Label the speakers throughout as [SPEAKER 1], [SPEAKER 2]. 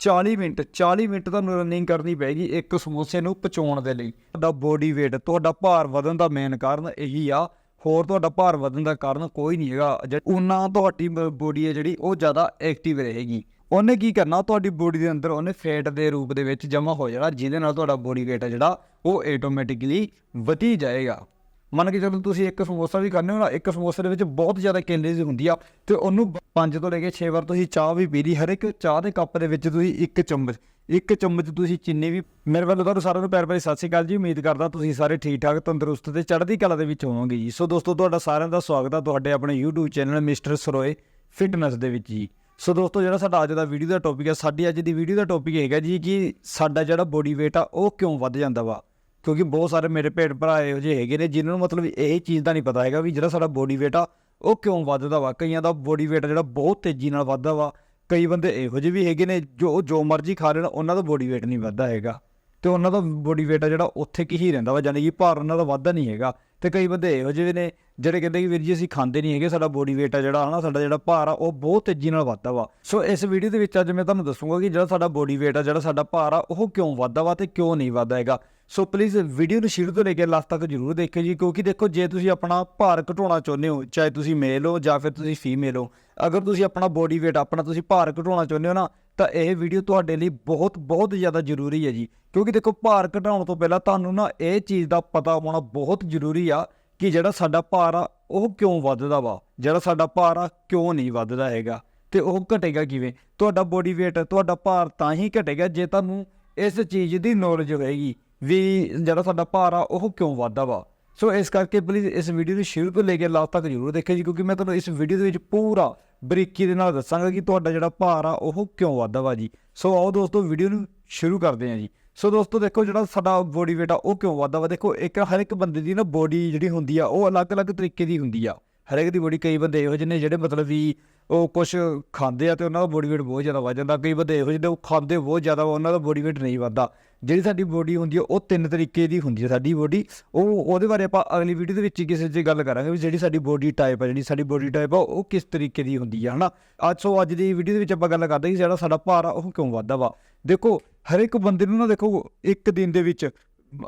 [SPEAKER 1] 40 minute 40 minute ਤੁਹਾਨੂੰ running ਕਰਨੀ ਪੈਗੀ ਇੱਕ ਸਮੋਸੇ ਨੂੰ ਪਚਾਉਣ ਦੇ ਲਈ। ਤੁਹਾਡਾ ਬੋਡੀ weight, ਤੁਹਾਡਾ ਭਾਰ ਵਧਣ ਦਾ ਮੇਨ ਕਾਰਨ ਇਹੀ ਆ। ਹੋਰ ਤੁਹਾਡਾ ਭਾਰ ਵਧਣ ਦਾ ਕਾਰਨ ਕੋਈ ਨਹੀਂ ਹੈਗਾ। ਜੇ ਉਹਨਾਂ ਤੁਹਾਡੀ ਬੋਡੀ ਹੈ ਜਿਹੜੀ, ਉਹ ਜ਼ਿਆਦਾ ਐਕਟਿਵ ਰਹੇਗੀ। ਉਹਨੇ ਕੀ ਕਰਨਾ, ਤੁਹਾਡੀ ਬੋਡੀ ਦੇ ਅੰਦਰ ਉਹਨੇ ਫੈਟ ਦੇ ਰੂਪ ਦੇ ਵਿੱਚ ਜਮ੍ਹਾਂ ਹੋ ਜਾਣਾ, ਜਿਹਦੇ ਨਾਲ ਤੁਹਾਡਾ ਬੋਡੀ weight ਹੈ ਜਿਹੜਾ, ਉਹ ਆਟੋਮੈਟਿਕਲੀ ਵਧੀ ਜਾਏਗਾ। ਮੰਨ ਕੇ ਚੱਲੋ ਤੁਸੀਂ ਇੱਕ ਸਮੋਸਾ ਵੀ ਖਾਂਦੇ ਹੋ ਨਾ, ਇੱਕ ਸਮੋਸੇ ਦੇ ਵਿੱਚ ਬਹੁਤ ਜ਼ਿਆਦਾ ਕੈਲਰੀਜ਼ ਹੁੰਦੀ ਆ ਤੇ ਉਹਨੂੰ 5 ਤੋਂ ਲੈ ਕੇ 6 ਵਾਰ ਤੁਸੀਂ ਚਾਹ ਵੀ ਪੀ ਲਈ ਹਰ ਇੱਕ ਚਾਹ ਦੇ ਕੱਪ ਦੇ ਵਿੱਚ ਤੁਸੀਂ ਇੱਕ ਚਮਚ ਇੱਕ ਚਮਚ ਤੁਸੀਂ ਚੀਨੀ ਵੀ, ਮੇਰੇ ਵੱਲੋਂ ਤੁਹਾਨੂੰ ਸਾਰਿਆਂ ਨੂੰ ਪਿਆਰ ਭਰੀ ਸਤਿ ਸ਼੍ਰੀ ਅਕਾਲ ਜੀ, ਉਮੀਦ ਕਰਦਾ ਤੁਸੀਂ ਸਾਰੇ ਠੀਕ ਠਾਕ, ਤੰਦਰੁਸਤ ਤੇ ਚੜ੍ਹਦੀ ਕਲਾ ਦੇ ਵਿੱਚ ਹੋਵੋਗੇ ਜੀ। ਸੋ ਦੋਸਤੋ, ਤੁਹਾਡਾ ਸਾਰਿਆਂ ਦਾ ਸਵਾਗਤ ਆ ਤੁਹਾਡੇ ਆਪਣੇ YouTube channel mister Saroye fitness ਦੇ ਵਿੱਚ ਜੀ। ਸੋ ਦੋਸਤੋ, ਜਿਹੜਾ ਸਾਡਾ ਅੱਜ ਦਾ ਵੀਡੀਓ ਦਾ ਟੌਪਿਕ ਹੈ ਸਾਡੀ ਅੱਜ ਦੀ ਵੀਡੀਓ ਦਾ ਟੌਪਿਕ ਹੈਗਾ ਜੀ ਕਿ ਸਾਡਾ ਜਿਹੜਾ ਬੋਡੀ weight ਆ, ਉਹ ਕਿਉਂ ਵੱਧ ਜਾਂਦਾ ਵਾ? ਕਿਉਂਕਿ ਬਹੁਤ ਸਾਰੇ ਮੇਰੇ ਭੇਡ ਭਰਾ ਇਹੋ ਜਿਹੇ ਹੈਗੇ ਨੇ, ਜਿਨ੍ਹਾਂ ਨੂੰ ਮਤਲਬ ਇਹ ਚੀਜ਼ ਦਾ ਨਹੀਂ ਪਤਾ ਹੈਗਾ ਵੀ ਜਿਹੜਾ ਸਾਡਾ ਬੋਡੀ weight ਆ, ਉਹ ਕਿਉਂ ਵੱਧਦਾ ਵਾ? ਕਈਆਂ ਦਾ ਬੋਡੀ weight ਜਿਹੜਾ ਬਹੁਤ ਤੇਜ਼ੀ ਨਾਲ ਵੱਧਦਾ ਵਾ। ਕਈ ਬੰਦੇ ਇਹੋ ਜਿਹੇ ਵੀ ਹੈਗੇ ਨੇ, ਜੋ ਜੋ ਮਰਜ਼ੀ ਖਾ ਲੈਣ, ਉਹਨਾਂ ਦਾ ਬੋਡੀ weight ਨਹੀਂ ਵੱਧਦਾ ਹੈਗਾ। ਤੇ ਉਹਨਾਂ ਦਾ ਬੋਡੀ weight ਆ ਜਿਹੜਾ ਉੱਥੇ ਕੀ ਹੀ ਰਹਿੰਦਾ ਵਾ ਯਾਨੀ ਕਿ ਭਾਰ ਉਹਨਾਂ ਦਾ ਵੱਧਦਾ ਨਹੀਂ ਹੈਗਾ। ਤੇ ਕਈ ਬੰਦੇ ਇਹੋ ਜਿਹੇ ਨੇ, ਜਿਹੜੇ ਕਹਿੰਦੇ ਕਿ ਵੀਰ ਜੀ ਅਸੀਂ ਖਾਂਦੇ ਨਹੀਂ ਹੈਗੇ, ਸਾਡਾ ਬੋਡੀ weight ਆ ਜਿਹੜਾ ਹਨਾ, ਸਾਡਾ ਜਿਹੜਾ ਭਾਰ ਆ, ਉਹ ਬਹੁਤ ਤੇਜ਼ੀ ਨਾਲ ਵੱਧਦਾ ਵਾ। ਸੋ ਇਸ ਵੀਡੀਓ ਦੇ ਵਿੱਚ ਅੱਜ ਮੈਂ ਤੁਹਾਨੂੰ ਦੱਸੂਗਾ ਕਿ ਜਿਹੜਾ ਸਾਡਾ ਬੋਡੀ weight ਆ, ਜਿਹੜਾ ਸਾਡਾ ਭਾਰ ਆ, ਉਹ ਕਿਉਂ ਵੱਧਦਾ ਵਾ ਤੇ ਕਿਉਂ ਨਹੀਂ ਵੱਧਦਾ ਹੈਗਾ। ਸੋ ਪਲੀਜ਼ ਵੀਡੀਓ ਨੂੰ ਸ਼ੁਰੂ ਤੋਂ ਲੈ ਕੇ ਲਾਸਟ ਤੱਕ ਜਰੂਰ ਦੇਖਿਓ ਜੀ, ਕਿਉਂਕਿ ਦੇਖੋ, ਜੇ ਤੁਸੀਂ ਆਪਣਾ ਭਾਰ ਘਟਾਉਣਾ ਚਾਹੁੰਦੇ ਹੋ, ਚਾਹੇ ਤੁਸੀਂ ਮੇਲ ਹੋ ਜਾਂ ਫਿਰ ਤੁਸੀਂ ਫੀਮੇਲ ਹੋ, ਅਗਰ ਤੁਸੀਂ ਆਪਣਾ ਬੋਡੀ weight, ਆਪਣਾ ਤੁਸੀਂ ਭਾਰ ਘਟਾਉਣਾ ਚਾਹੁੰਦੇ ਹੋ ਨਾ, ਤਾਂ ਇਹ ਵੀਡੀਓ ਤੁਹਾਡੇ ਲਈ ਬਹੁਤ ਬਹੁਤ ਜ਼ਿਆਦਾ ਜ਼ਰੂਰੀ ਹੈ ਜੀ। ਕਿਉਂਕਿ ਦੇਖੋ, ਭਾਰ ਘਟਾਉਣ ਤੋਂ ਪਹਿਲਾਂ ਤੁਹਾਨੂੰ ਨਾ ਇਹ ਚੀਜ਼ ਦਾ ਪਤਾ ਹੋਣਾ ਬਹੁਤ ਜ਼ਰੂਰੀ ਆ ਕਿ ਜਿਹੜਾ ਸਾਡਾ ਭਾਰ ਆ, ਉਹ ਕਿਉਂ ਵੱਧਦਾ ਵਾ? ਜਿਹੜਾ ਸਾਡਾ ਭਾਰ ਆ, ਕਿਉਂ ਨਹੀਂ ਵੱਧਦਾ ਹੈਗਾ? ਤੇ ਉਹ ਘਟੇਗਾ ਕਿਵੇਂ? ਤੁਹਾਡਾ ਬੋਡੀ weight, ਤੁਹਾਡਾ ਭਾਰ ਤਾਂ ਹੀ ਘਟੇਗਾ ਜੇ ਤੁਹਾਨੂੰ ਇਸ ਚੀਜ਼ ਦੀ ਨੌਲੇਜ ਹੋਏਗੀ। ਵੀ ਜਿਹੜਾ ਸਾਡਾ ਭਾਰ ਆ, ਉਹ ਕਿਉਂ ਵੱਧਦਾ ਵਾ? ਸੋ ਇਸ ਕਰਕੇ ਪਲੀਜ਼ ਇਸ ਵੀਡੀਓ ਨੂੰ ਸ਼ੁਰੂ ਤੋਂ ਲੈ ਕੇ ਲਾਸਟ ਤੱਕ ਜ਼ਰੂਰ ਦੇਖਿਓ ਜੀ, ਕਿਉਂਕਿ ਮੈਂ ਤੁਹਾਨੂੰ ਇਸ ਵੀਡੀਓ ਦੇ ਵਿੱਚ ਪੂਰਾ ਬਰੀਕੀ ਦੇ ਨਾਲ ਦੱਸਾਂਗਾ ਕਿ ਤੁਹਾਡਾ ਜਿਹੜਾ ਭਾਰ ਆ, ਉਹ ਕਿਉਂ ਵੱਧਦਾ ਵਾ ਜੀ। ਸੋ ਆਓ ਦੋਸਤੋ ਵੀਡੀਓ ਨੂੰ ਸ਼ੁਰੂ ਕਰਦੇ ਹਾਂ ਜੀ। ਸੋ ਦੋਸਤੋ ਦੇਖੋ ਜਿਹੜਾ ਸਾਡਾ ਬੋਡੀ weight ਆ, ਉਹ ਕਿਉਂ ਵੱਧਦਾ ਵਾ? ਦੇਖੋ ਇੱਕ ਹਰ ਇੱਕ ਬੰਦੇ ਦੀ ਨਾ ਬੋਡੀ ਜਿਹੜੀ ਹੁੰਦੀ ਆ, ਉਹ ਅਲੱਗ-ਅਲੱਗ ਤਰੀਕੇ ਦੀ ਹੁੰਦੀ ਆ। ਹਰੇਕ ਦੀ ਬੋਡੀ ਕਈ ਬੰਦੇ ਇਹੋ ਜਿਹੇ ਨੇ ਜਿਹੜੇ ਮਤਲਬ ਵੀ ਉਹ ਕੁਝ ਖਾਂਦੇ ਆ ਤੇ ਉਹਨਾਂ ਦਾ ਬੋਡੀ weight ਬਹੁਤ ਜ਼ਿਆਦਾ ਵੱਧ ਜਾਂਦਾ। ਕਈ ਬੰਦੇ ਇਹੋ ਜਿਹੇ ਉਹ ਖਾਂਦੇ ਬਹੁਤ ਜ਼ਿਆਦਾ ਵਾ ਉਹਨਾਂ ਦਾ ਬੋਡੀ weight ਨਹੀਂ ਵੱਧਦਾ। ਜਿਹੜੀ ਸਾਡੀ ਬੋਡੀ ਹੁੰਦੀ ਆ, ਉਹ ਤਿੰਨ ਤਰੀਕੇ ਦੀ ਹੁੰਦੀ ਹੈ ਸਾਡੀ ਬੋਡੀ ਉਹ, ਉਹਦੇ ਬਾਰੇ ਆਪਾਂ ਅਗਲੀ ਵੀਡੀਓ ਦੇ ਵਿੱਚ ਕਿਸੇ 'ਚ ਗੱਲ ਕਰਾਂਗੇ ਵੀ ਜਿਹੜੀ ਸਾਡੀ ਬੋਡੀ ਟਾਈਪ ਆ, ਜਿਹੜੀ ਸਾਡੀ ਬੋਡੀ ਟਾਈਪ ਆ, ਉਹ ਕਿਸ ਤਰੀਕੇ ਦੀ ਹੁੰਦੀ ਆ, ਹਨਾ? ਅੱਜ, ਸੋ ਅੱਜ ਦੀ ਵੀਡੀਓ ਦੇ ਵਿੱਚ ਆਪਾਂ ਗੱਲ ਕਰਦੇ ਕਿ ਜਿਹੜਾ ਸਾਡਾ ਭਾਰ ਆ, ਉਹ ਕਿਉਂ ਵੱਧਦਾ ਵਾ। ਦੇਖੋ, ਹਰ ਇੱਕ ਬੰਦੇ ਨੂੰ ਨਾ ਦੇਖੋ, ਇੱਕ ਦਿਨ ਦੇ ਵਿੱਚ,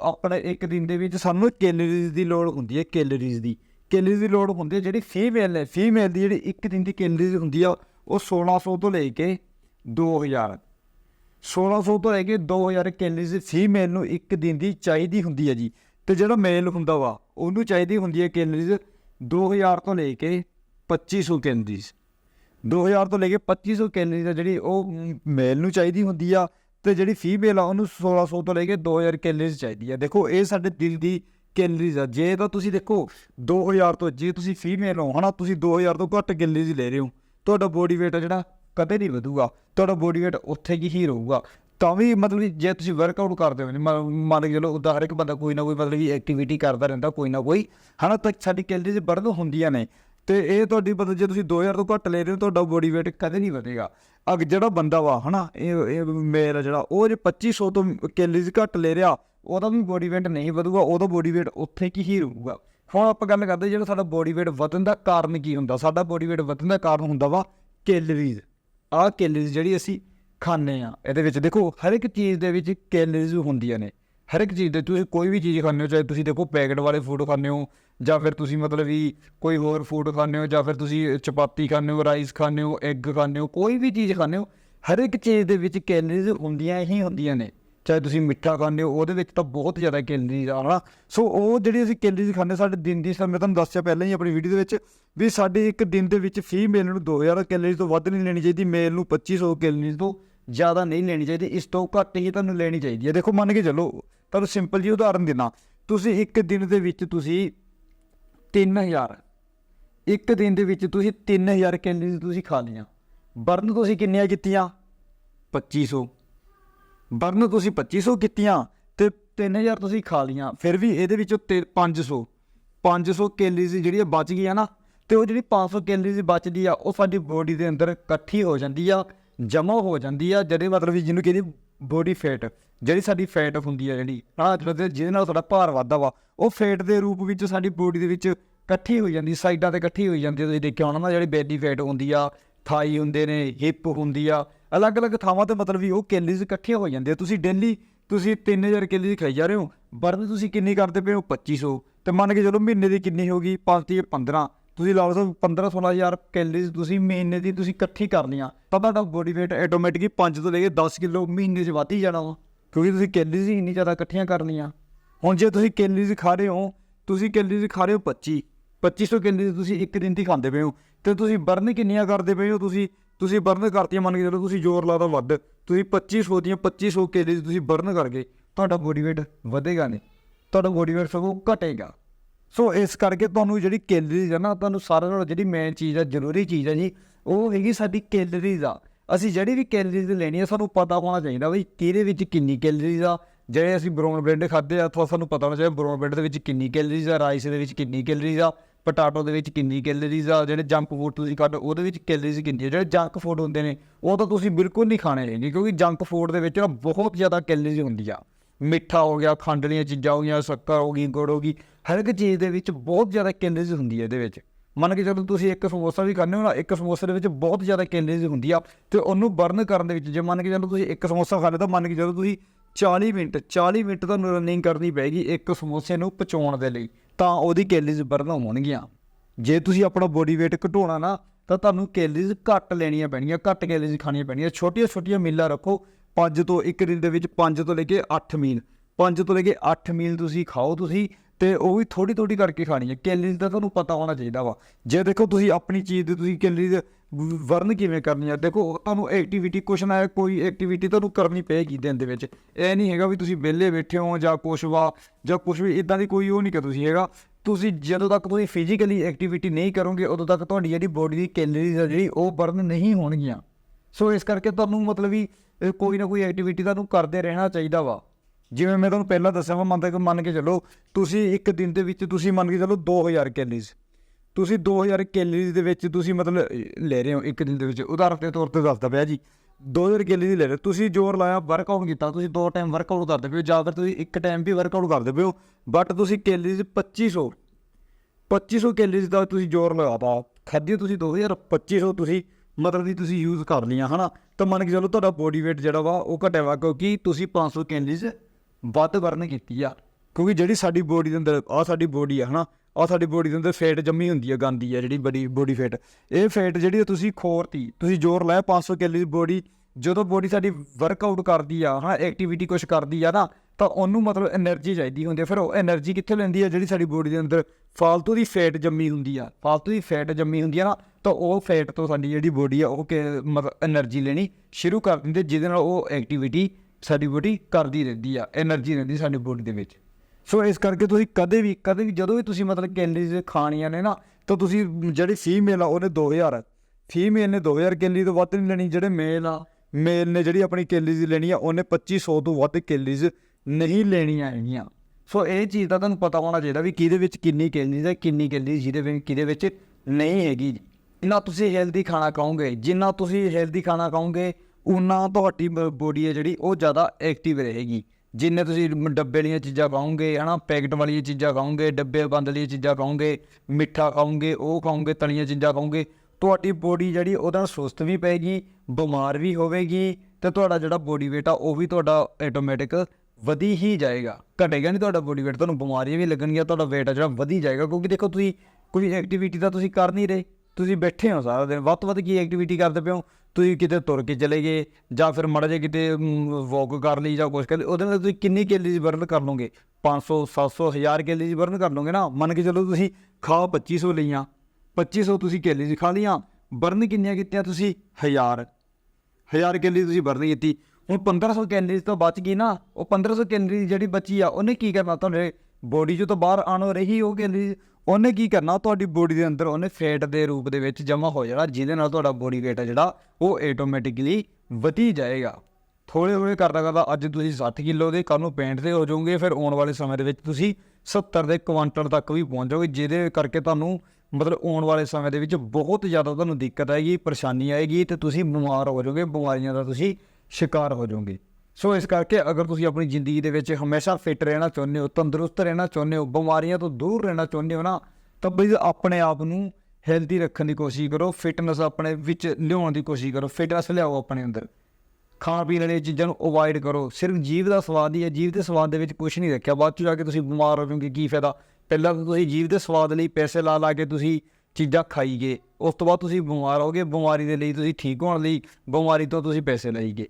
[SPEAKER 1] ਆਪਣੇ ਇੱਕ ਦਿਨ ਦੇ ਵਿੱਚ ਸਾਨੂੰ ਕੈਲਰੀਜ਼ ਦੀ ਲੋੜ ਹੁੰਦੀ ਹੈ ਕੈਲਰੀਜ਼ ਦੀ। ਕੈਲਰੀਜ਼ ਦੀ ਲੋੜ ਹੁੰਦੀ ਹੈ, ਜਿਹੜੀ ਫੀਮੇਲ ਹੈ, ਫੀਮੇਲ ਦੀ ਜਿਹੜੀ ਇੱਕ ਦਿਨ ਦੀ ਕੈਲਰੀਜ਼ ਹੁੰਦੀ ਆ, ਉਹ 1600 ਤੋਂ ਲੈ ਕੇ 2000 1600 ਤੋਂ ਲੈ ਕੇ 2000 ਕੈਲਰੀਜ਼ ਫੀਮੇਲ ਨੂੰ ਇੱਕ ਦਿਨ ਦੀ ਚਾਹੀਦੀ ਹੁੰਦੀ ਹੈ ਜੀ। ਤੇ ਜਿਹੜਾ ਮੇਲ ਹੁੰਦਾ ਵਾ, ਉਹਨੂੰ ਚਾਹੀਦੀ ਹੁੰਦੀ ਹੈ ਕੈਲਰੀਜ਼ 2000 ਤੋਂ ਲੈ ਕੇ 2500 ਕੈਲਰੀਜ਼। 2000 ਤੋਂ ਲੈ ਕੇ 2500 ਕੈਲਰੀਜ਼ ਆ ਜਿਹੜੀ, ਉਹ ਮੇਲ ਨੂੰ ਚਾਹੀਦੀ ਹੁੰਦੀ ਆ, ਤੇ ਜਿਹੜੀ ਫੀਮੇਲ ਆ, ਉਹਨੂੰ 1600 ਤੋਂ ਲੈ ਕੇ 2000 ਕੈਲਰੀਜ਼ ਚਾਹੀਦੀ ਆ। ਦੇਖੋ, ਇਹ ਸਾਡੇ ਦਿਲ ਦੀ ਕੈਲਰੀਜ਼ ਆ ਜੇ ਤਾਂ ਤੁਸੀਂ ਦੇਖੋ 2000 ਤੋਂ ਜੇ ਤੁਸੀਂ ਫੀਮੇਲ ਹੋ, ਹਨਾ, ਤੁਸੀਂ 2000 ਤੋਂ ਘੱਟ ਕੈਲਰੀਜ਼ ਲੈ ਰਹੇ ਹੋ। ਤੁਹਾਡਾ ਬੋਡੀ weight ਆ ਜਿਹੜਾ ਕਦੇ ਨਹੀਂ ਵਧੂਗਾ। ਤੁਹਾਡਾ ਬੋਡੀ weight ਉੱਥੇ ਹੀ ਰਹੂਗਾ। ਤਾਂ ਵੀ ਮਤਲਬ ਵੀ ਜੇ ਤੁਸੀਂ ਵਰਕਆਊਟ ਕਰਦੇ ਹੋ ਮ- ਮੰਨ ਕੇ ਚਲੋ ਉਦਾਂ ਹਰ ਇੱਕ ਬੰਦਾ ਕੋਈ ਨਾ ਕੋਈ ਮਤਲਬ ਵੀ ਐਕਟੀਵਿਟੀ ਕਰਦਾ ਰਹਿੰਦਾ, ਕੋਈ ਨਾ ਕੋਈ, ਹਨਾ, ਤਾਂ ਸਾਡੀ ਕੈਲਰੀਜ਼ ਬਰਨ ਹੁੰਦੀਆਂ ਨੇ। ਤੇ ਇਹ ਤੁਹਾਡੀ ਮਤਲਬ ਜੇ ਤੁਸੀਂ 2000 ਤੋਂ ਘੱਟ ਲੈ ਰਹੇ ਹੋ, ਤੁਹਾਡਾ ਬੋਡੀ weight ਕਦੇ ਨਹੀਂ ਵਧੇਗਾ। ਅਗ ਜਿਹੜਾ ਬੰਦਾ ਵਾ, ਹਨਾ, ਇਹ ਇਹ ਮੇਰਾ ਜਿਹੜਾ, ਉਹ ਜੇ 2500 ਤੋਂ ਕੈਲਰੀਜ਼ ਘੱਟ ਲੈ ਰਿਹਾ ਉਹਦਾ ਵੀ ਬੋਡੀ weight ਨਹੀਂ ਵਧੂਗਾ, ਉਹਦਾ ਬੋਡੀ weight ਉੱਥੇ ਕੀ ਹੀ ਰਹੂਗਾ। ਹੁਣ ਆਪਾਂ ਗੱਲ ਕਰਦੇ ਜਿਹੜਾ ਸਾਡਾ ਬੋਡੀ weight ਵਧਣ ਦਾ ਕਾਰਨ ਕੀ ਹੁੰਦਾ। ਸਾਡਾ ਬੋਡੀ weight ਵਧਣ ਦਾ ਕਾਰਨ ਹੁੰਦਾ ਵਾ ਕੈਲਰੀਜ਼ ਆਹ ਕੈਲਰੀਜ਼ ਜਿਹੜੀ ਅਸੀਂ ਖਾਂਦੇ ਆ ਇਹਦੇ ਵਿੱਚ ਦੇਖੋ ਹਰ ਇੱਕ ਚੀਜ਼ ਦੇ ਵਿੱਚ ਕੈਲਰੀਜ਼ ਹੁੰਦੀਆਂ ਨੇ। ਹਰ ਇੱਕ ਚੀਜ਼ ਦੇ ਤੁਸੀਂ ਕੋਈ ਵੀ ਚੀਜ਼ ਖਾਂਦੇ ਹੋ, ਚਾਹੇ ਤੁਸੀਂ ਦੇਖੋ ਪੈਕਟ ਵਾਲੇ ਫੂਡ ਖਾਂਦੇ ਹੋ, ਜਾਂ ਫਿਰ ਤੁਸੀਂ ਮਤਲਬ ਵੀ ਕੋਈ ਹੋਰ ਫੂਡ ਖਾਂਦੇ ਹੋ, ਜਾਂ ਫਿਰ ਤੁਸੀਂ ਚਪਾਤੀ ਖਾਂਦੇ ਹੋ ਰਾਈਸ ਖਾਂਦੇ ਹੋ ਐਗ ਖਾਂਦੇ ਹੋ, ਕੋਈ ਵੀ ਚੀਜ਼ ਖਾਂਦੇ ਹੋ, ਹਰ ਇੱਕ ਚੀਜ਼ ਦੇ ਵਿੱਚ ਕੈਲਰੀਜ਼ ਹੁੰਦੀਆਂ ਹੀ ਹੁੰਦੀਆਂ ਨੇ। ਚਾਹੇ ਤੁਸੀਂ ਮਿੱਠਾ ਖਾਂਦੇ ਹੋ, ਉਹਦੇ ਵਿੱਚ ਤਾਂ ਬਹੁਤ ਜ਼ਿਆਦਾ ਕੈਲਰੀਜ਼ ਆ, ਹਨਾ? ਸੋ ਉਹ ਜਿਹੜੀ ਅਸੀਂ ਕੈਲਰੀਜ਼ ਖਾਂਦੇ ਸਾਡੇ ਦਿਨ ਦੀ ਮੈਂ ਤੁਹਾਨੂੰ ਦੱਸਿਆ ਪਹਿਲਾਂ ਹੀ ਆਪਣੀ ਵੀਡੀਓ ਦੇ ਵਿੱਚ ਵੀ ਸਾਡੇ ਇੱਕ ਦਿਨ ਦੇ ਵਿੱਚ ਫੀਮੇਲ ਨੂੰ 2000 ਕੈਲਰੀਜ਼ ਤੋਂ ਵੱਧ ਨਹੀਂ ਲੈਣੀ ਚਾਹੀਦੀ ਮੇਲ ਨੂੰ 2500 ਕੈਲਰੀਜ਼ ਤੋਂ ਜ਼ਿਆਦਾ ਨਹੀਂ ਲੈਣੀ ਚਾਹੀਦੀ, ਇਸ ਤੋਂ ਘੱਟ ਹੀ ਤੁਹਾਨੂੰ ਲੈਣੀ ਚਾਹੀਦੀ ਹੈ। ਦੇਖੋ, ਮੰਨ ਕੇ ਚੱਲੋ, ਤੁਹਾਨੂੰ ਸਿੰਪਲ ਜੀ ਉਦਾਹਰਨ ਦਿੰਦਾ, ਤੁਸੀਂ ਇੱਕ ਦਿਨ ਦੇ ਵਿੱਚ ਤੁਸੀਂ 3000 ਇੱਕ ਦਿਨ ਦੇ ਵਿੱਚ ਤੁਸੀਂ 3000 ਕੈਲਰੀਜ਼ ਤੁਸੀਂ ਖਾ ਲਈਆਂ ਬਰਨ ਤੁਸੀਂ ਕਿੰਨੀਆਂ ਕੀਤੀਆਂ? 2500 ਬਰਨ ਤੁਸੀਂ 2500 ਕੀਤੀਆਂ ਤੇ 3000 ਤੁਸੀਂ ਖਾ ਲੀਆਂ ਫਿਰ ਵੀ ਇਹਦੇ ਵਿੱਚੋਂ ਤੇ 500 500 ਕੈਲਰੀਜ਼ ਜਿਹੜੀਆਂ ਬਚ ਗਈਆਂ ਨਾ, ਤੇ ਉਹ ਜਿਹੜੀ 500 ਕੈਲਰੀਜ਼ ਬਚਦੀ ਆ, ਉਹ ਸਾਡੀ ਬੋਡੀ ਦੇ ਅੰਦਰ ਇਕੱਠੀ ਹੋ ਜਾਂਦੀ ਆ, ਜਮ੍ਹਾਂ ਹੋ ਜਾਂਦੀ ਆ ਜਿਹੜੇ ਮਤਲਬ ਵੀ ਜਿਹਨੂੰ ਕਹਿੰਦੀ ਬੋਡੀ ਫੈਟ ਜਿਹੜੀ ਸਾਡੀ ਫੈਟ ਹੁੰਦੀ ਆ ਜਿਹੜੀ ਹਾਂ ਜਿਹਦੇ ਜਿਹਦੇ ਨਾਲ ਸਾਡਾ ਭਾਰ ਵੱਧਦਾ ਵਾ, ਉਹ ਫੈਟ ਦੇ ਰੂਪ ਵਿੱਚ ਸਾਡੀ ਬੋਡੀ ਦੇ ਵਿੱਚ ਇਕੱਠੀ ਹੋ ਜਾਂਦੀ, ਸਾਈਡਾਂ ਤੇ ਇਕੱਠੀ ਹੋਈ ਜਾਂਦੀ ਆ। ਤੁਸੀਂ ਦੇਖਿਆ ਹੋਣਾ ਨਾ ਜਿਹੜੀ ਬੈਡੀ ਫੈਟ ਹੁੰਦੀ ਆ ਥਾਈ ਹੁੰਦੇ ਨੇ ਹਿਪ ਹੁੰਦੀ ਆ ਅਲੱਗ-ਅਲੱਗ ਥਾਵਾਂ ਤੇ ਮਤਲਬ ਵੀ ਉਹ ਕੈਲਰੀਜ਼ ਇਕੱਠੀਆਂ ਹੋ ਜਾਂਦੀਆਂ। ਤੁਸੀਂ ਡੇਲੀ ਤੁਸੀਂ 3000 ਕੈਲਰੀ ਖਾਈ ਜਾ ਰਹੇ ਹੋ ਬਰਨ ਤੁਸੀਂ ਕਿੰਨੀ ਕਰਦੇ ਪਏ ਹੋ? 2500 ਤੇ ਮੰਨ ਕੇ ਚਲੋ ਮਹੀਨੇ ਦੀ ਕਿੰਨੀ ਹੋਗੀ 5 ਤੇ 15 ਤੁਸੀਂ ਲਾ ਲਓ 15 16000 ਕੈਲਰੀਜ਼ ਤੁਸੀਂ ਮਹੀਨੇ ਦੀ ਤੁਸੀਂ ਇਕੱਠੀ ਕਰਨੀਆਂ। ਤਾਂ ਤੁਹਾਡਾ ਬੋਡੀ weight ਆਟੋਮੈਟਿਕਲੀ 5 ਤੋਂ ਲੈ ਕੇ 10 ਕਿਲੋ ਮਹੀਨੇ 'ਚ ਵੱਧ ਹੀ ਜਾਣਾ ਵਾ। ਕਿਉਂਕਿ ਤੁਸੀਂ ਕੈਲਰੀਜ਼ ਹੀ ਇੰਨੀ ਜ਼ਿਆਦਾ ਇਕੱਠੀਆਂ ਕਰਨੀਆਂ। ਹੁਣ ਜੇ ਤੁਸੀਂ ਕੈਲਰੀਜ਼ ਖਾ ਰਹੇ ਹੋ, ਤੁਸੀਂ ਕੈਲਰੀਜ਼ ਖਾ ਰਹੇ ਹੋ 25 2500 ਕੈਲਰੀਜ਼ ਤੁਸੀਂ ਇੱਕ ਦਿਨ ਦੀ ਖਾਂਦੇ ਪਏ ਹੋ। ਤੇ ਤੁਸੀਂ ਬਰਨ ਕਿੰਨੀਆਂ ਕਰਦੇ ਪਏ ਹੋ ਤੁਸੀਂ? ਤੁਸੀਂ ਬਰਨ ਕਰਤੀਆਂ ਮੰਨ ਕੇ ਚਲੋ ਤੁਸੀਂ ਜ਼ੋਰ ਲਾਦਾ ਵੱਧ, ਤੁਸੀਂ 2500 ਦੀਆਂ 2500 ਕੈਲਰੀਜ਼ ਤੁਸੀਂ ਬਰਨ ਕਰ ਗਏ, ਤੁਹਾਡਾ ਬੋਡੀ weight ਵਧੇਗਾ ਨਹੀਂ, ਤੁਹਾਡਾ ਬੋਡੀ weight ਸਗੋਂ ਘਟੇਗਾ। ਸੋ ਇਸ ਕਰਕੇ ਤੁਹਾਨੂੰ ਜਿਹੜੀ ਕੈਲਰੀਜ਼ ਆ ਨਾ, ਤੁਹਾਨੂੰ ਸਾਰਿਆਂ ਨਾਲੋਂ ਜਿਹੜੀ ਮੇਨ ਚੀਜ਼ ਆ, ਜ਼ਰੂਰੀ ਚੀਜ਼ ਆ ਜੀ, ਉਹ ਹੈਗੀ ਸਾਡੀ ਕੈਲਰੀਜ਼ ਆ। ਅਸੀਂ ਜਿਹੜੀ ਵੀ ਕੈਲਰੀਜ਼ ਲੈਣੀ ਆ, ਸਾਨੂੰ ਪਤਾ ਹੋਣਾ ਚਾਹੀਦਾ ਵੀ ਕਿਹਦੇ ਵਿੱਚ ਕਿੰਨੀ ਕੈਲਰੀਜ਼ ਆ। ਜਿਹੜੇ ਅਸੀਂ ਬ੍ਰਾਊਨ ਬ੍ਰੈਡ ਖਾਦੇ ਆ ਤਾਂ ਸਾਨੂੰ ਪਤਾ ਹੋਣਾ ਚਾਹੀਦਾ ਬ੍ਰਾਊਨ ਬ੍ਰੈਡ ਦੇ ਵਿੱਚ ਕਿੰਨੀ ਕੈਲਰੀਜ਼ ਆ ਰਾਈਸ ਦੇ ਵਿੱਚ ਕਿੰਨੀ ਕੈਲਰੀਜ਼ ਆ। ਪਟਾਟੋ ਦੇ ਵਿੱਚ ਕਿੰਨੀ ਕੈਲਰੀਜ਼ ਆ? ਜਿਹੜੇ ਜੰਕ ਫੂਡ ਤੁਸੀਂ ਖਾਦੇ ਉਹਦੇ ਵਿੱਚ ਕੈਲਰੀਜ਼ ਕਿੰਨੀ ਆ? ਜਿਹੜੇ ਜੰਕ ਫੂਡ ਹੁੰਦੇ ਨੇ, ਉਹ ਤਾਂ ਤੁਸੀਂ ਬਿਲਕੁਲ ਨਹੀਂ ਖਾਣੇ ਚਾਹੀਦੇ, ਕਿਉਂਕਿ ਜੰਕ ਫੂਡ ਦੇ ਵਿੱਚ ਨਾ ਬਹੁਤ ਜ਼ਿਆਦਾ ਕੈਲਰੀਜ਼ ਹੁੰਦੀ ਆ। ਮਿੱਠਾ ਹੋ ਗਿਆ ਖੰਡ ਦੀਆਂ ਚੀਜ਼ਾਂ ਹੋ ਗਈਆਂ, ਸ਼ੱਕਰ ਹੋ ਗਈ, ਗੁੜ ਹੋ ਗਈ, ਹਰ ਇੱਕ ਚੀਜ਼ ਦੇ ਵਿੱਚ ਬਹੁਤ ਜ਼ਿਆਦਾ ਕੈਲਰੀਜ਼ ਹੁੰਦੀ ਹੈ ਇਹਦੇ ਵਿੱਚ। ਮੰਨ ਕੇ ਚਲੋ ਤੁਸੀਂ ਇੱਕ ਸਮੋਸਾ ਵੀ ਖਾਂਦੇ ਹੋ ਨਾ, ਇੱਕ ਸਮੋਸੇ ਦੇ ਵਿੱਚ ਬਹੁਤ ਜ਼ਿਆਦਾ ਕੈਲਰੀਜ਼ ਹੁੰਦੀ ਆ, ਤੇ ਉਹਨੂੰ ਬਰਨ ਕਰਨ ਦੇ ਵਿੱਚ, ਜੇ ਮੰਨ ਕੇ ਚਲੋ ਤੁਸੀਂ ਇੱਕ ਸਮੋਸਾ ਖਾ ਲਿਆ ਤਾਂ ਮੰਨ ਕੇ ਚਲੋ ਤੁਸੀਂ 40 ਮਿੰਟ 40 ਮਿੰਟ ਤੁਹਾਨੂੰ ਰਨਿੰਗ ਕਰਨੀ ਪੈਗੀ ਇੱਕ ਸਮੋਸੇ ਨੂੰ ਪਚਾਉਣ ਦੇ ਲਈ। ਤਾਂ ਉਹਦੀ ਕੈਲਰੀਜ਼ ਬਰਨ ਹੋਣਗੀਆਂ। ਜੇ ਤੁਸੀਂ ਆਪਣਾ ਬੋਡੀ weight ਘਟਾਉਣਾ ਨਾ, ਤਾਂ ਤੁਹਾਨੂੰ ਕੈਲਰੀਜ਼ ਘੱਟ ਲੈਣੀਆਂ ਪੈਣਗੀਆਂ, ਘੱਟ ਕੈਲਰੀਜ਼ ਖਾਣੀਆਂ ਪੈਣਗੀਆਂ। ਛੋਟੀਆਂ ਛੋਟੀਆਂ ਮੀਲਾਂ ਰੱਖੋ 5 ਤੋਂ ਇੱਕ ਦਿਨ ਦੇ ਵਿੱਚ 5 ਤੋਂ ਲੈ ਕੇ 8 ਮੀਲ। 5 ਤੋਂ ਲੈ ਕੇ 8 ਮੀਲ ਤੁਸੀਂ ਖਾਓ ਤੁਸੀਂ ਤੇ ਉਹ ਵੀ ਥੋੜੀ ਥੋੜੀ ਕਰਕੇ ਖਾਣੀ ਹੈ। ਕੈਲਰੀਜ਼ ਦਾ ਤੁਹਾਨੂੰ ਪਤਾ ਹੋਣਾ ਚਾਹੀਦਾ ਵਾ। ਜੇ ਦੇਖੋ ਤੁਸੀਂ ਆਪਣੀ ਚੀਜ਼ ਦੀ ਤੁਸੀਂ ਕੈਲਰੀਜ਼ ਵਰਨ ਕਿਵੇਂ ਕਰਨੀ ਆ। ਦੇਖੋ, ਤੁਹਾਨੂੰ ਐਕਟੀਵਿਟੀ ਕੁਛ ਨਾ ਕੋਈ ਐਕਟੀਵਿਟੀ ਤੁਹਾਨੂੰ ਕਰਨੀ ਪਏਗੀ ਦਿਨ ਦੇ ਵਿੱਚ। ਇਹ ਨਹੀਂ ਹੈਗਾ ਵੀ ਤੁਸੀਂ ਵਿਹਲੇ ਬੈਠੇ ਹੋ ਜਾਂ ਕੁਛ ਵਾ ਜਾਂ ਕੁਛ ਵੀ ਇਦਾਂ ਦੀ ਕੋਈ ਉਹ ਨਹੀਂ ਕਿ ਤੁਸੀਂ ਹੈਗਾ। ਤੁਸੀਂ ਜਦੋਂ ਤੱਕ ਤੁਸੀਂ ਫਿਜ਼ੀਕਲੀ ਐਕਟੀਵਿਟੀ ਨਹੀਂ ਕਰੋਗੇ, ਉਦੋਂ ਤੱਕ ਤੁਹਾਡੀ ਜਿਹੜੀ ਬੋਡੀ ਦੀ ਕੈਲਰੀਜ਼ ਆ ਜਿਹੜੀ, ਉਹ ਬਰਨ ਨਹੀਂ ਹੋਣਗੀਆਂ। ਸੋ ਇਸ ਕਰਕੇ ਤੁਹਾਨੂੰ ਮਤਲਬ ਵੀ ਕੋਈ ਨਾ ਕੋਈ ਐਕਟੀਵਿਟੀ ਤੁਹਾਨੂੰ ਕਰਦੇ ਰਹਿਣਾ ਚਾਹੀਦਾ ਵਾ। ਜਿਵੇਂ ਮੈਂ ਤੁਹਾਨੂੰ ਪਹਿਲਾਂ ਦੱਸਿਆ ਵਾ ਮੰਨ ਕੇ ਮੰਨ ਕੇ ਚੱਲੋ, ਤੁਸੀਂ ਇੱਕ ਦਿਨ ਦੇ ਵਿੱਚ ਤੁਸੀਂ ਮੰਨ ਕੇ ਚੱਲੋ 2000 ਕੈਲਰੀਜ਼ ਤੁਸੀਂ 2000 ਕੈਲਰੀਜ਼ ਦੇ ਵਿੱਚ ਤੁਸੀਂ ਮਤਲਬ ਲੈ ਰਹੇ ਹੋ ਇੱਕ ਦਿਨ ਦੇ ਵਿੱਚ। ਉਦਾਹਰਨ ਦੇ ਤੌਰ ਤੇ ਦੱਸਦਾ ਪਿਆ ਜੀ 2000 ਕੈਲਰੀਜ਼ ਲੈ ਰਹੇ ਹੋ। ਤੁਸੀਂ ਜ਼ੋਰ ਲਾਇਆ ਵਰਕਆਊਟ ਕੀਤਾ, ਤੁਸੀਂ ਦੋ ਟਾਈਮ ਵਰਕਆਊਟ ਕਰਦੇ ਪਏ ਹੋ। ਜਾਂ ਫਿਰ ਤੁਸੀਂ ਇੱਕ ਟਾਈਮ ਵੀ ਵਰਕਆਊਟ ਕਰਦੇ ਪਏ ਹੋ ਬਟ ਤੁਸੀਂ ਕੈਲਰੀਜ਼ 2500 2500 ਕੈਲਰੀਜ਼ ਦਾ ਤੁਸੀਂ ਜ਼ੋਰ ਲਗਾਤਾ। ਖਾਧੀ ਤੁਸੀਂ 2000 2500 ਤੁਸੀਂ ਮਤਲਬ ਦੀ ਤੁਸੀਂ ਯੂਜ਼ ਕਰ ਲਈਆਂ, ਹਨਾ? ਤਾਂ ਮੰਨ ਕੇ ਚਲੋ ਤੁਹਾਡਾ ਬੋਡੀ weight ਜਿਹੜਾ ਵਾ, ਉਹ ਘਟਿਆ ਵਾ, ਕਿਉਂਕਿ ਤੁਸੀਂ 500 ਕੈਲਰੀਜ਼ ਵੱਧ ਵਰਨ ਕੀਤੀ ਆ। ਕਿਉਂਕਿ ਜਿਹੜੀ ਸਾਡੀ ਬੋਡੀ ਦੇ ਅੰਦਰ ਆ ਸਾਡੀ ਬੋਡੀ ਆ, ਹਨਾ? ਆ ਸਾਡੀ ਬੋਡੀ ਦੇ ਅੰਦਰ ਫੈਟ ਜੰਮੀ ਹੁੰਦੀ ਆ, ਗਾਂਦੀ ਆ, ਜਿਹੜੀ ਬੜੀ ਬੋਡੀ ਫੈਟ ਇਹ ਫੈਟ ਜਿਹੜੀ ਤੁਸੀਂ ਖੋਰਤੀ ਤੁਸੀਂ ਜ਼ੋਰ ਲਾਇਆ 500 ਕੈਲੋਰੀ ਬੋਡੀ ਜਦੋਂ ਬੋਡੀ ਸਾਡੀ ਵਰਕਆਊਟ ਕਰਦੀ ਆ, ਹਨਾ ਐਕਟੀਵਿਟੀ ਕੁਛ ਕਰਦੀ ਆ ਨਾ, ਤਾਂ ਉਹਨੂੰ ਮਤਲਬ એનર્ਜੀ ਚਾਹੀਦੀ ਹੁੰਦੀ ਆ। ਫਿਰ ਉਹ એનર્ਜੀ ਕਿੱਥੇ ਲੈਂਦੀ ਆ, ਜਿਹੜੀ ਸਾਡੀ ਬੋਡੀ ਦੇ ਅੰਦਰ ਫਾਲਤੂ ਦੀ ਫੈਟ ਜੰਮੀ ਹੁੰਦੀ ਆ। ਫਾਲਤੂ ਦੀ ਫੈਟ ਜੰਮੀ ਹੁੰਦੀ ਆ ਨਾ, ਤਾਂ ਉਹ ਫੈਟ ਤੋਂ ਸਾਡੀ ਜਿਹੜੀ ਬੋਡੀ ਆ, ਉਹ ਕਿ ਮਤਲਬ એનર્ਜੀ ਲੈਣੀ ਸ਼ੁਰੂ ਕਰ ਦਿੰਦੇ ਜਿਹਦੇ ਨਾਲ ਉਹ ਐਕਟੀਵਿਟੀ ਸਾਡੀ ਬੋਡੀ ਕਰਦੀ ਰਹਿੰਦੀ ਆ એનર્ਜੀ ਰਹਿੰਦੀ ਸਾਡੀ ਬੋਡੀ ਦੇ ਵਿੱਚ। ਸੋ ਇਸ ਕਰਕੇ ਤੁਸੀਂ ਕਦੇ ਵੀ ਕਦੇ ਵੀ ਜਦੋਂ ਵੀ ਤੁਸੀਂ ਮਤਲਬ ਕੈਲਰੀਜ਼ ਖਾਣੀਆਂ ਨੇ ਨਾ, ਤਾਂ ਤੁਸੀਂ ਜਿਹੜੀ ਫੀਮੇਲ ਆ, ਉਹਨੇ 2000 ਫੀਮੇਲ ਨੇ 2000 ਕੈਲਰੀ ਤੋਂ ਵੱਧ ਨਹੀਂ ਲੈਣੀ, ਜਿਹੜੇ ਮੇਲ ਆ, ਮੇਲ ਨੇ ਜਿਹੜੀ ਆਪਣੀ ਕੈਲਰੀਜ਼ ਲੈਣੀ ਆ, ਉਹਨੇ 2500 ਤੋਂ ਵੱਧ ਕੈਲਰੀਜ਼ ਨਹੀਂ ਲੈਣੀਆਂ ਹੈਗੀਆਂ। ਸੋ ਇਹ ਚੀਜ਼ ਦਾ ਤੁਹਾਨੂੰ ਪਤਾ ਹੋਣਾ ਚਾਹੀਦਾ ਵੀ ਕਿਹਦੇ ਵਿੱਚ ਕਿੰਨੀ ਕੈਲਰੀਜ਼ ਹੈ, ਕਿੰਨੀ ਕੈਲਰੀਜ਼ ਜਿਹਦੇ ਵਿੱਚ, ਕਿਹਦੇ ਵਿੱਚ ਨਹੀਂ ਹੈਗੀ। ਜਿੰਨਾ ਤੁਸੀਂ ਹੈਲਦੀ ਖਾਣਾ ਖਾਓਗੇ ਜਿੰਨਾ ਤੁਸੀਂ ਹੈਲਦੀ ਖਾਣਾ ਖਾਓਗੇ ਉਨਾ ਤੁਹਾਡੀ ਬੋਡੀ ਹੈ ਜਿਹੜੀ ਉਹ ਜ਼ਿਆਦਾ ਐਕਟਿਵ ਰਹੇਗੀ। ਜਿੰਨੇ ਤੁਸੀਂ ਡੱਬੇ ਵਾਲੀਆਂ ਚੀਜ਼ਾਂ ਖਾਓਗੇ, ਹਨਾ, ਪੈਕਟ ਵਾਲੀਆਂ ਚੀਜ਼ਾਂ ਖਾਓਗੇ ਡੱਬੇ ਬੰਦ ਵਾਲੀਆਂ ਚੀਜ਼ਾਂ ਖਾਓਗੇ, ਮਿੱਠਾ ਖਾਓਗੇ, ਉਹ ਖਾਓਗੇ, ਤਲੀਆਂ ਚੀਜ਼ਾਂ ਖਾਓਗੇ, ਤੁਹਾਡੀ ਬੋਡੀ ਜਿਹੜੀ ਉਹਦਾ ਸੁਸਤ ਵੀ ਪਏਗੀ, ਬਿਮਾਰ ਵੀ ਹੋਵੇਗੀ, ਤੇ ਤੁਹਾਡਾ ਜਿਹੜਾ ਬੋਡੀ weight ਆ ਉਹ ਵੀ ਤੁਹਾਡਾ ਆਟੋਮੈਟਿਕ ਵਧੀ ਹੀ ਜਾਏਗਾ। ਘਟੇਗਾ ਨਹੀਂ ਤੁਹਾਡਾ ਬੋਡੀ weight, ਤੁਹਾਨੂੰ ਬਿਮਾਰੀਆਂ ਵੀ ਲੱਗਣਗੀਆਂ, ਤੁਹਾਡਾ weight ਆ ਜਿਹੜਾ ਵਧੀ ਜਾਏਗਾ, ਕਿਉਂਕਿ ਦੇਖੋ ਤੁਸੀਂ ਕੋਈ ਐਕਟੀਵਿਟੀ ਤਾਂ ਤੁਸੀਂ ਕਰ ਨਹੀਂ ਰਹੇ। ਤੁਸੀਂ ਬੈਠੇ ਹੋ ਸਾਰਾ ਦਿਨ, ਵੱਧ ਤੋਂ ਵੱਧ ਕੀ ਐਕਟੀਵਿਟੀ ਕਰਦੇ ਪਏ ਹੋ? ਤੁਸੀਂ ਕਿਤੇ ਤੁਰ ਕੇ ਚਲੇ ਗਏ ਜਾਂ ਫਿਰ ਮੜਾ ਜੇ ਕਿਤੇ ਵਾਕ ਕਰ ਲਈ ਜਾਂ ਕੁਛ ਕਰ ਲਈ, ਉਹਦੇ ਨਾਲ ਤੁਸੀਂ ਕਿੰਨੀ ਕੈਲਰੀਜ਼ ਬਰਨ ਕਰ ਲਓਗੇ? 500 700 1000 ਕੈਲਰੀਜ਼ ਬਰਨ ਕਰ ਲਓਗੇ ਨਾ? ਮੰਨ ਕੇ ਚਲੋ ਤੁਸੀਂ ਖਾ 2500 ਲਈਆਂ 2500 ਤੁਸੀਂ ਕੈਲਰੀਜ਼ ਖਾ ਲਈਆਂ ਬਰਨ ਕਿੰਨੀਆਂ ਕੀਤੀਆਂ ਤੁਸੀਂ? 1000 1000 ਕੈਲਰੀ ਤੁਸੀਂ ਬਰਨ ਕੀਤੀ। ਹੁਣ 1500 ਕੈਲਰੀਜ਼ ਤੋਂ ਬਚ ਗਈ ਨਾ, ਉਹ 1500 ਕੈਲਰੀ ਜਿਹੜੀ ਬਚੀ ਆ, ਉਹਨੇ ਕੀ ਕਰਨਾ? ਤੁਹਾਡੇ ਬੋਡੀ ਚੋਂ ਤਾਂ ਬਾਹਰ ਆਣ ਰਹੀ, ਉਹ ਕੈਲਰੀ ਉਹਨੇ ਕੀ ਕਰਨਾ, ਤੁਹਾਡੀ ਬੋਡੀ ਦੇ ਅੰਦਰ ਉਹਨੇ ਫੈਟ ਦੇ ਰੂਪ ਦੇ ਵਿੱਚ ਜਮ੍ਹਾਂ ਹੋ ਜਾਣਾ, ਜਿਹਦੇ ਨਾਲ ਤੁਹਾਡਾ ਬੋਡੀ weight ਹੈ ਜਿਹੜਾ, ਉਹ ਆਟੋਮੈਟਿਕਲੀ ਵਧੀ ਜਾਏਗਾ। ਥੋੜੇ ਥੋੜੇ ਕਰਦਾ ਕਰਦਾ ਅੱਜ ਤੁਸੀਂ 60 ਕਿਲੋ ਦੇ, ਕੱਲ੍ਹ ਨੂੰ 65 ਦੇ ਹੋ ਜਾਓਗੇ, ਫਿਰ ਆਉਣ ਵਾਲੇ ਸਮੇਂ ਦੇ ਵਿੱਚ ਤੁਸੀਂ 70 ਦੇ ਕੁਆਂਟਲ ਤੱਕ ਵੀ ਪਹੁੰਚ ਜਾਓਗੇ, ਜਿਹਦੇ ਕਰਕੇ ਤੁਹਾਨੂੰ ਮਤਲਬ ਆਉਣ ਵਾਲੇ ਸਮੇਂ ਦੇ ਵਿੱਚ ਬਹੁਤ ਜ਼ਿਆਦਾ ਤੁਹਾਨੂੰ ਦਿੱਕਤ ਆਏਗੀ, ਪਰੇਸ਼ਾਨੀ ਆਏਗੀ ਤੇ ਤੁਸੀਂ ਬਿਮਾਰ ਹੋ ਜਾਓਗੇ, ਬਿਮਾਰੀਆਂ ਦਾ ਤੁਸੀਂ ਸ਼ਿਕਾਰ ਹੋ ਜਾਓਗੇ। ਸੋ ਇਸ ਕਰਕੇ ਅਗਰ ਤੁਸੀਂ ਆਪਣੀ ਜ਼ਿੰਦਗੀ ਦੇ ਵਿੱਚ ਹਮੇਸ਼ਾ ਫਿੱਟ ਰਹਿਣਾ ਚਾਹੁੰਦੇ ਹੋ, ਤੰਦਰੁਸਤ ਰਹਿਣਾ ਚਾਹੁੰਦੇ ਹੋ, ਬਿਮਾਰੀਆਂ ਤੋਂ ਦੂਰ ਰਹਿਣਾ ਚਾਹੁੰਦੇ ਹੋ ਨਾ, ਤਾਂ ਪਲੀਜ਼ ਆਪਣੇ ਆਪ ਨੂੰ ਹੈਲਦੀ ਰੱਖਣ ਦੀ ਕੋਸ਼ਿਸ਼ ਕਰੋ ਫਿਟਨੈਸ ਆਪਣੇ ਵਿੱਚ ਲਿਆਉਣ ਦੀ ਕੋਸ਼ਿਸ਼ ਕਰੋ ਫਿਟਨੈਸ ਲਿਆਓ ਆਪਣੇ ਅੰਦਰ। ਖਾਣ ਪੀਣ ਵਾਲੀਆਂ ਚੀਜ਼ਾਂ ਨੂੰ ਅਵੋਇਡ ਕਰੋ, ਸਿਰਫ ਜੀਵ ਦਾ ਸਵਾਦ ਹੀ ਹੈ ਜੀਵ ਦੇ ਸਵਾਦ ਦੇ ਵਿੱਚ ਕੁਝ ਨਹੀਂ ਰੱਖਿਆ, ਬਾਅਦ ਚ ਜਾ ਕੇ ਤੁਸੀਂ ਬਿਮਾਰ ਹੋ ਜਾਓਗੇ, ਕੀ ਫਾਇਦਾ? ਪਹਿਲਾਂ ਤਾਂ ਤੁਸੀਂ ਜੀਵ ਦੇ ਸਵਾਦ ਲਈ ਪੈਸੇ ਲਾ ਲਾ ਕੇ ਤੁਸੀਂ ਚੀਜ਼ਾਂ ਖਾਈ ਉਸ ਤੋਂ ਬਾਅਦ ਤੁਸੀਂ ਬਿਮਾਰ ਹੋਗੇ, ਬਿਮਾਰੀ ਦੇ ਲਈ ਤੁਸੀਂ ਠੀਕ ਹੋਣ ਲਈ, ਬਿਮਾਰੀ ਤੋਂ ਤੁਸੀਂ ਪੈਸੇ ਲਈਗੇ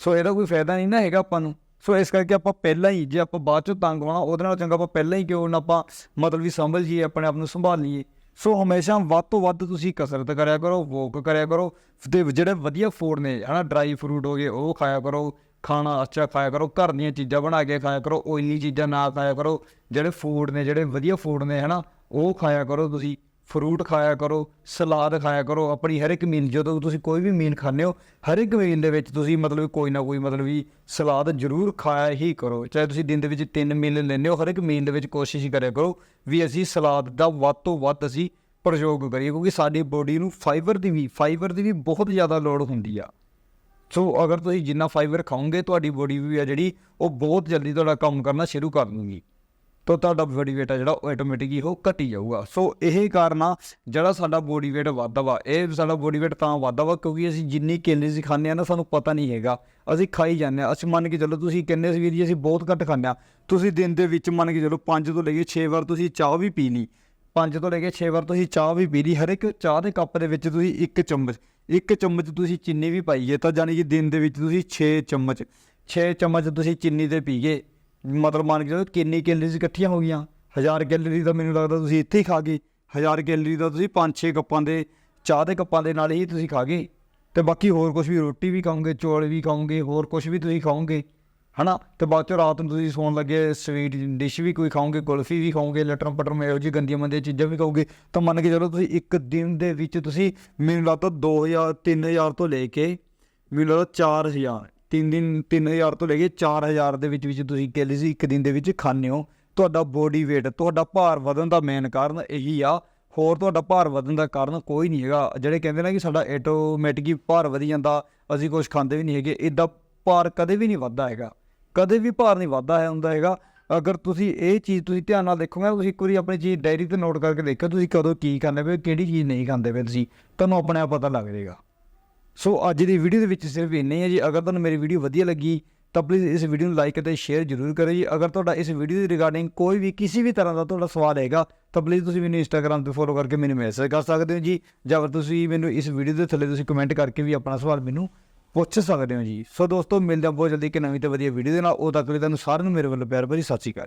[SPEAKER 1] ਸੋ ਇਹਦਾ ਕੋਈ ਫਾਇਦਾ ਨਹੀਂ ਨਾ ਹੈਗਾ ਆਪਾਂ ਨੂੰ। ਸੋ ਇਸ ਕਰਕੇ ਆਪਾਂ ਪਹਿਲਾਂ ਹੀ ਜੇ ਆਪਾਂ ਬਾਅਦ ਚੋਂ ਤੰਗ ਹੋਣਾ, ਉਹਦੇ ਨਾਲ ਚੰਗਾ ਆਪਾਂ ਪਹਿਲਾਂ ਹੀ ਕਿਉਂ ਨਾ ਆਪਾਂ ਮਤਲਬ ਵੀ ਸੰਭਲ ਜੀਏ ਆਪਣੇ ਆਪ ਨੂੰ ਸੰਭਾਲ ਲਈਏ। ਸੋ ਹਮੇਸ਼ਾ ਵੱਧ ਤੋਂ ਵੱਧ ਤੁਸੀਂ ਕਸਰਤ ਕਰਿਆ ਕਰੋ ਵੋਕ ਕਰਿਆ ਕਰੋ ਤੇ ਜਿਹੜੇ ਵਧੀਆ ਫੂਡ ਨੇ ਹਨਾ ਡਰਾਈ ਫਰੂਟ ਹੋ ਗਏ, ਉਹ ਖਾਇਆ ਕਰੋ, ਖਾਣਾ ਅੱਛਾ ਖਾਇਆ ਕਰੋ, ਘਰ ਦੀਆਂ ਚੀਜ਼ਾਂ ਬਣਾ ਕੇ ਖਾਇਆ ਕਰੋ ਓਇਲੀ ਚੀਜ਼ਾਂ ਨਾ ਖਾਇਆ ਕਰੋ, ਜਿਹੜੇ ਫੂਡ ਨੇ, ਜਿਹੜੇ ਵਧੀਆ ਫੂਡ ਨੇ ਹਨਾ ਉਹ ਖਾਇਆ ਕਰੋ ਤੁਸੀਂ। ਫਰੂਟ ਖਾਇਆ ਕਰੋ, ਸਲਾਦ ਖਾਇਆ ਕਰੋ, ਆਪਣੀ ਹਰ ਇੱਕ ਮੀਲ ਜਦੋਂ ਤੁਸੀਂ ਕੋਈ ਵੀ ਮੀਲ ਖਾਂਦੇ ਹੋ, ਹਰ ਇੱਕ ਮੀਲ ਦੇ ਵਿੱਚ ਤੁਸੀਂ ਮਤਲਬ ਕੋਈ ਨਾ ਕੋਈ ਮਤਲਬ ਵੀ ਸਲਾਦ ਜ਼ਰੂਰ ਖਾਇਆ ਹੀ ਕਰੋ। ਚਾਹੇ ਤੁਸੀਂ ਦਿਨ ਦੇ ਵਿੱਚ ਤਿੰਨ ਮੀਲ ਲੈਂਦੇ ਹੋ, ਹਰ ਇੱਕ ਮੀਲ ਦੇ ਵਿੱਚ ਕੋਸ਼ਿਸ਼ ਕਰਿਆ ਕਰੋ ਵੀ ਅਸੀਂ ਸਲਾਦ ਦਾ ਵੱਧ ਤੋਂ ਵੱਧ ਅਸੀਂ ਪ੍ਰਯੋਗ ਕਰੀਏ, ਕਿਉਂਕਿ ਸਾਡੀ ਬੋਡੀ ਨੂੰ ਫਾਈਬਰ ਦੀ ਵੀ ਫਾਈਬਰ ਦੀ ਵੀ ਬਹੁਤ ਜ਼ਿਆਦਾ ਲੋੜ ਹੁੰਦੀ ਆ। ਸੋ ਅਗਰ ਤੁਸੀਂ ਜਿੰਨਾ ਫਾਈਬਰ ਖਾਓਗੇ, ਤੁਹਾਡੀ ਬੋਡੀ ਵੀ ਆ ਜਿਹੜੀ, ਉਹ ਬਹੁਤ ਜਲਦੀ ਤੁਹਾਡਾ ਕੰਮ ਕਰਨਾ ਸ਼ੁਰੂ ਕਰ ਦੂਗੀ। ਤਾਂ ਤੁਹਾਡਾ ਬੋਡੀ weight ਆ ਜਿਹੜਾ, ਉਹ ਆਟੋਮੈਟਿਕ ਉਹ ਘਟੀ ਜਾਊਗਾ। ਸੋ ਇਹ ਕਾਰਨ ਆ, ਜਿਹੜਾ ਸਾਡਾ ਬੋਡੀ weight ਵੱਧਦਾ ਵਾ, ਇਹ ਸਾਡਾ ਬੋਡੀ weight ਤਾਂ ਵੱਧਦਾ ਵਾ, ਕਿਉਂਕਿ ਅਸੀਂ ਜਿੰਨੀ ਕੈਲਰੀਜ਼ ਖਾਂਦੇ ਆ ਨਾ, ਸਾਨੂੰ ਪਤਾ ਨਹੀਂ ਹੈਗਾ। ਅਸੀਂ ਖਾਈ ਜਾਂਦੇ ਆ, ਅਸੀਂ ਮੰਨ ਕੇ ਚੱਲੋ ਤੁਸੀਂ ਕਹਿੰਦੇ ਸੀ ਵੀ ਜੀ, ਅਸੀਂ ਬਹੁਤ ਘੱਟ ਖਾਂਦੇ ਆ। ਤੁਸੀਂ ਦਿਨ ਦੇ ਵਿੱਚ ਮੰਨ ਕੇ ਚੱਲੋ 5 ਤੋਂ ਲੈ ਕੇ 6 ਵਾਰ ਤੁਸੀਂ ਚਾਹ ਵੀ ਪੀ ਲਈ। 5 ਤੋਂ ਲੈ ਕੇ 6 ਵਾਰ ਤੁਸੀਂ ਚਾਹ ਵੀ ਪੀ ਲਈ ਹਰ ਇੱਕ ਚਾਹ ਦੇ ਕੱਪ ਦੇ ਵਿੱਚ ਤੁਸੀਂ ਇੱਕ ਚਮਚ ਇੱਕ ਚਮਚ ਤੁਸੀਂ ਚੀਨੀ ਵੀ ਪਾਈਏ ਤਾਂ ਜਾਨੀ ਕਿ ਦਿਨ ਦੇ ਵਿੱਚ ਤੁਸੀਂ 6 ਚਮਚ 6 ਚਮਚ ਤੁਸੀਂ ਚੀਨੀ ਦੇ ਪੀਗੇ ਮਤਲਬ ਮੰਨ ਕੇ ਚੱਲੋ ਕਿੰਨੀ ਕੈਲਰੀਜ਼ ਇਕੱਠੀਆਂ ਹੋ ਗਈਆਂ। ਹਜ਼ਾਰ ਕੈਲਰੀ ਤਾਂ ਮੈਨੂੰ ਲੱਗਦਾ ਤੁਸੀਂ ਇੱਥੇ ਹੀ ਖਾ ਗਏ। ਹਜ਼ਾਰ ਕੈਲਰੀ ਦਾ ਤੁਸੀਂ 5-6 ਕੱਪਾਂ ਦੇ, ਚਾਹ ਦੇ ਕੱਪਾਂ ਦੇ ਨਾਲ ਹੀ ਤੁਸੀਂ ਖਾ ਗਏ। ਤੇ ਬਾਕੀ ਹੋਰ ਕੁਝ ਵੀ, ਰੋਟੀ ਵੀ ਖਾਓਗੇ, ਚੌਲ ਵੀ ਖਾਓਗੇ, ਹੋਰ ਕੁਝ ਵੀ ਤੁਸੀਂ ਖਾਓਗੇ, ਹਨਾ? ਤੇ ਬਾਅਦ ਚੋਂ ਰਾਤ ਨੂੰ ਤੁਸੀਂ ਸੌਣ ਲੱਗੇ ਸਵੀਟ ਡਿਸ਼ ਵੀ ਕੋਈ ਖਾਓਗੇ, ਕੁਲਫੀ ਵੀ ਖਾਓਗੇ ਲਟਰਮ ਪਟਰਮ ਇਹੋ ਜਿਹੀ ਗੰਦੀਆਂ ਮੰਦੀਆਂ ਚੀਜ਼ਾਂ ਵੀ ਖਾਓਗੇ, ਤਾਂ ਮੰਨ ਕੇ ਚਲੋ ਤੁਸੀਂ ਇੱਕ ਦਿਨ ਦੇ ਵਿੱਚ ਤੁਸੀਂ ਮੈਨੂੰ ਲੱਗਦਾ 2000 3000 ਤੋਂ ਲੈ ਕੇ ਮੈਨੂੰ ਲੱਗਦਾ 4000 ਤਿੰਨ ਦਿਨ 3000 ਤੋਂ ਲੈ ਕੇ 4000 ਦੇ ਵਿੱਚ ਵਿੱਚ ਤੁਸੀਂ ਕੈਲਰੀਜ਼ ਇੱਕ ਦਿਨ ਦੇ ਵਿੱਚ ਖਾਂਦੇ ਹੋ। ਤੁਹਾਡਾ ਬੋਡੀ weight, ਤੁਹਾਡਾ ਭਾਰ ਵਧਣ ਦਾ ਮੇਨ ਕਾਰਨ ਇਹੀ ਆ। ਹੋਰ ਤੁਹਾਡਾ ਭਾਰ ਵਧਣ ਦਾ ਕਾਰਨ ਕੋਈ ਨਹੀਂ ਹੈਗਾ। ਜਿਹੜੇ ਕਹਿੰਦੇ ਨੇ ਕਿ ਸਾਡਾ ਆਟੋਮੈਟਿਕ ਹੀ ਭਾਰ ਵਧੀ ਜਾਂਦਾ, ਅਸੀਂ ਕੁਝ ਖਾਂਦੇ ਵੀ ਨਹੀਂ ਹੈਗੇ ਇਦਾਂ ਭਾਰ ਕਦੇ ਵੀ ਨਹੀਂ ਵੱਧਦਾ ਹੈਗਾ। ਕਦੇ ਵੀ ਭਾਰ ਨਹੀਂ ਵੱਧਦਾ ਹੈ ਹੁੰਦਾ ਹੈਗਾ। ਅਗਰ ਤੁਸੀਂ ਇਹ ਚੀਜ਼ ਤੁਸੀਂ ਧਿਆਨ ਨਾਲ ਦੇਖੋਗੇ, ਤੁਸੀਂ ਇੱਕ ਵਾਰੀ ਆਪਣੀ ਚੀਜ਼ ਡਾਇਰੀ ਤੇ ਨੋਟ ਕਰਕੇ ਦੇਖਿਓ, ਤੁਸੀਂ ਕਦੋਂ ਕੀ ਖਾਂਦੇ ਪਏ ਕਿਹੜੀ ਚੀਜ਼ ਨਹੀਂ ਖਾਂਦੇ ਪਏ ਤੁਸੀਂ, ਤੁਹਾਨੂੰ ਆਪਣੇ ਆਪ ਪਤਾ ਲੱਗ ਜਾਏਗਾ। ਸੋ ਅੱਜ ਦੀ ਵੀਡੀਓ ਦੇ ਵਿੱਚ ਸਿਰਫ ਇੰਨਾ ਹੀ ਹੈ ਜੀ। ਅਗਰ ਤੁਹਾਨੂੰ ਮੇਰੀ ਵੀਡੀਓ ਵਧੀਆ ਲੱਗੀ, ਤਾਂ ਪਲੀਜ਼ ਇਸ ਵੀਡੀਓ ਨੂੰ ਲਾਈਕ ਅਤੇ ਸ਼ੇਅਰ ਜ਼ਰੂਰ ਕਰਿਓ ਜੀ। ਅਗਰ ਤੁਹਾਡਾ ਇਸ ਵੀਡੀਓ ਦੇ ਰਿਗਾਰਡਿੰਗ ਕੋਈ ਵੀ ਕਿਸੇ ਵੀ ਤਰ੍ਹਾਂ ਦਾ ਤੁਹਾਡਾ ਸਵਾਲ ਹੈਗਾ, ਤਾਂ ਪਲੀਜ਼ ਤੁਸੀਂ ਮੈਨੂੰ ਇੰਸਟਾਗ੍ਰam ਤੇ ਫੋਲੋ ਕਰਕੇ ਮੈਨੂੰ ਮੈਸੇਜ ਕਰ ਸਕਦੇ ਹੋ ਜੀ। ਜਾਂ ਫਿਰ ਤੁਸੀਂ ਮੈਨੂੰ ਇਸ ਵੀਡੀਓ ਦੇ ਥੱਲੇ ਤੁਸੀਂ ਕਮੈਂਟ ਕਰਕੇ ਵੀ ਆਪਣਾ ਸਵਾਲ ਮੈਨੂੰ ਪੁੱਛ ਸਕਦੇ ਹੋ ਜੀ। ਸੋ ਦੋਸਤੋ, ਮਿਲਦੇ ਹਾਂ ਬਹੁਤ ਜਲਦੀ ਇੱਕ ਨਵੀਂ ਤੇ ਵਧੀਆ ਵੀਡੀਓ ਦੇ ਨਾਲ। ਉਹ ਤੱਕ ਲਈ ਤੁਹਾਨੂੰ ਸਾਰਿਆਂ ਨੂੰ ਮੇਰੇ ਵੱਲੋਂ ਪਿਆਰ ਭਰੀ ਸਤਿ ਸ਼੍ਰੀ ਅਕਾਲ।